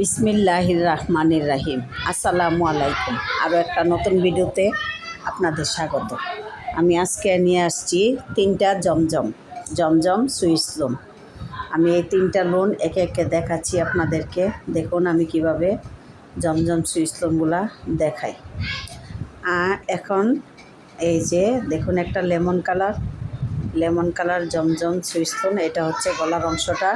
বিসমিল্লাহির রহমানির রাহিম। আসসালামু আলাইকুম। আরও একটা নতুন ভিডিওতে আপনাদের স্বাগত। আমি আজকে নিয়ে আসছি তিনটা জমজম জমজম সুইস লোন। আমি এই তিনটা লোন একে একে দেখাচ্ছি আপনাদেরকে। দেখুন আমি কীভাবে জমজম সুইস লোনগুলা দেখাই। এখন এই যে দেখুন একটা লেমন কালার লেমন কালার জমজম সুইস লোন। এটা হচ্ছে গলার অংশটা।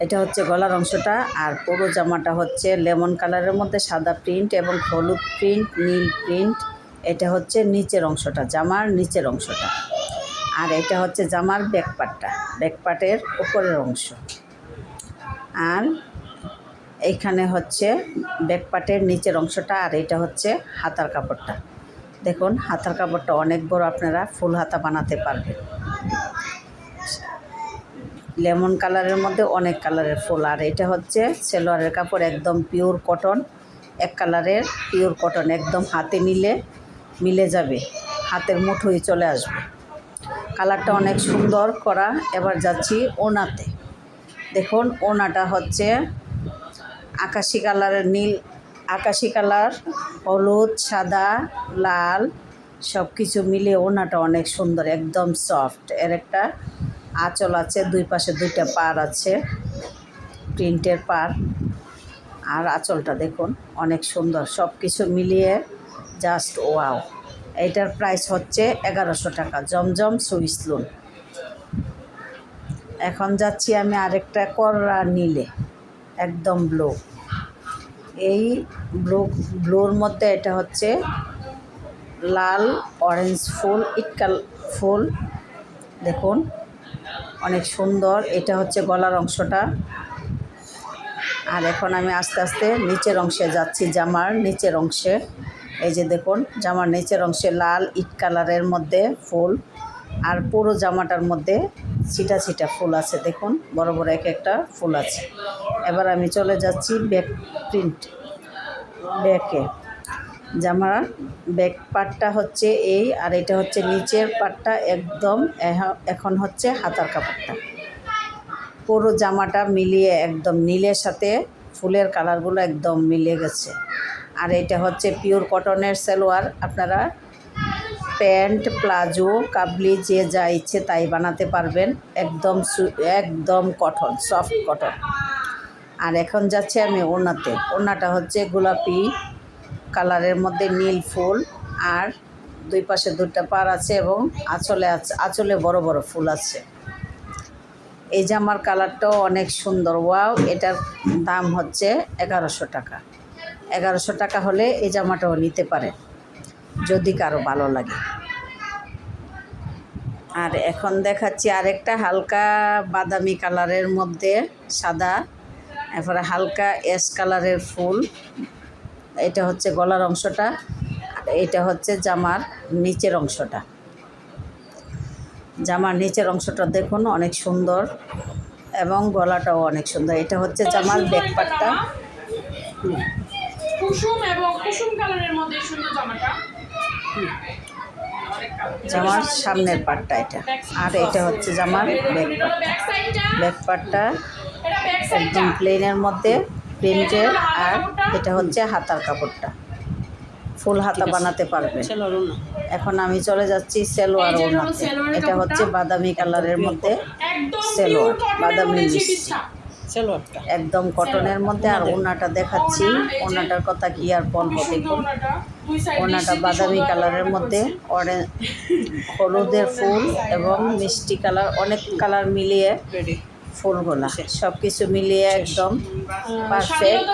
এটা হচ্ছে গলার অংশটা আর পুরো জামাটা হচ্ছে লেমন কালারের মধ্যে সাদা প্রিন্ট এবং হলুদ প্রিন্ট, নীল প্রিন্ট। এটা হচ্ছে নিচের অংশটা, জামার নিচের অংশটা। আর এটা হচ্ছে জামার ব্যাকপার্টটা ব্যাকপার্টের উপরের অংশ। আর এইখানে হচ্ছে ব্যাকপার্টের নিচের অংশটা আর এটা হচ্ছে হাতার কাপড়টা। দেখুন, হাতার কাপড়টা অনেক বড়, আপনারা ফুল হাতা বানাতে পারবেন। লেমন কালারের মধ্যে অনেক কালারের ফুল। আর এটা হচ্ছে সেলোয়ারের কাপড়, একদম পিওর কটন এক কালারের পিওর কটন একদম হাতে নিলে মিলে যাবে, হাতের মুঠোই চলে আসবে। কালারটা অনেক সুন্দর করা, এবার যাচ্ছি ওনাতে। দেখুন, ওনাটা হচ্ছে আকাশি কালারের নীল, আকাশি কালার, হলুদ, সাদা, লাল সব কিছু মিলে ওনাটা অনেক সুন্দর, একদম সফট এর একটা আঁচল আছে, দুই পাশে দুইটা পার আছে, প্রিন্টের পার। আর আঁচলটা দেখুন, অনেক সুন্দর। সব কিছু মিলিয়ে জাস্ট ওয়াও এইটার প্রাইস হচ্ছে এগারোশো টাকা, জমজম সুইস লোন এখন যাচ্ছি আমি আরেকটা কররা নীলে, একদম ব্লু এই ব্লু ব্লুর মধ্যে এটা হচ্ছে লাল অরেঞ্জ ফুল, ইটকাল ফুল। দেখুন অনেক সুন্দর। এটা হচ্ছে গলার অংশটা। আর এখন আমি আস্তে আস্তে নিচের অংশে যাচ্ছি, জামার নিচের অংশে। এই যে দেখুন, জামার নিচের অংশে লাল ইট কালারের মধ্যে ফুল, আর পুরো জামাটার মধ্যে ছিটা ছিটা ফুল আছে। দেখুন, বড় বড় এক একটা ফুল আছে। এবার আমি চলে যাচ্ছি ব্যাক প্রিন্ট, ব্যাকে। জামার ব্যাক পার্টটা হচ্ছে এই আর এটা হচ্ছে নিচের পার্টটা একদম এখন হচ্ছে হাতার কাপড়টা। পুরো জামাটা মিলিয়ে একদম নীলের সাথে ফুলের কালারগুলো একদম মিলে গেছে। আর এটা হচ্ছে পিওর কটনের সালোয়ার। আপনারা প্যান্ট, প্লাজো, কাবলি, যে যা ইচ্ছে তাই বানাতে পারবেন। একদম একদম কটন সফট কটন আর এখন যাচ্ছে আমি ওড়নাতে। ওড়নাটা হচ্ছে গোলাপি কালারের মধ্যে নীল ফুল আর দুই পাশে দুটো পার আছে এবং আঁচলে আছে, আঁচলে বড় বড় ফুল আছে। এই জামার কালারটাও অনেক সুন্দর। ওয়াও, এটার দাম হচ্ছে এগারোশো টাকা। এগারোশো টাকা হলে এই জামাটাও নিতে পারে যদি কারও ভালো লাগে। আর এখন দেখাচ্ছি আরেকটা হালকা বাদামি কালারের মধ্যে সাদা, এরপরে হালকা অ্যাশ কালারের ফুল। এটা হচ্ছে গলার অংশটা আর এটা হচ্ছে জামার নিচের অংশটা। জামার নিচের অংশটা দেখুন অনেক সুন্দর এবং গলাটাও অনেক সুন্দর। এটা হচ্ছে জামার ব্যাকপার্টটা কুসুম এবং কুসুম কালারের মধ্যে সুন্দর জামাটা। জামার সামনের পার্টটা এটা। আর এটা হচ্ছে জামার ব্যাক এটা হলো ব্যাক সাইডটা। ব্যাক পার্টটা এটা ব্যাক সাইডটা। একদম প্লেনের মধ্যে। প্রিন্টের আর এটা হচ্ছে হাতার কাপড়টা। ফুল হাতা বানাতে পারবে। এখন আমি চলে যাচ্ছি সেলোয়ার ওড়নাতে। এটা হচ্ছে বাদামি কালারের মধ্যে একদম সালোয়ার, পিওর বাদামি একদম কটনের মধ্যে আর ওনাটা দেখাচ্ছি। ওনাটার কথা কি আর বলব দেখুন। ওড়নাটা। বাদামি কালারের মধ্যে অরেঞ্জ হলুদের ফুল এবং মিষ্টি কালার অনেক কালার মিলিয়ে ফুলগুলা সব কিছু মিলিয়ে একদম পারফেক্ট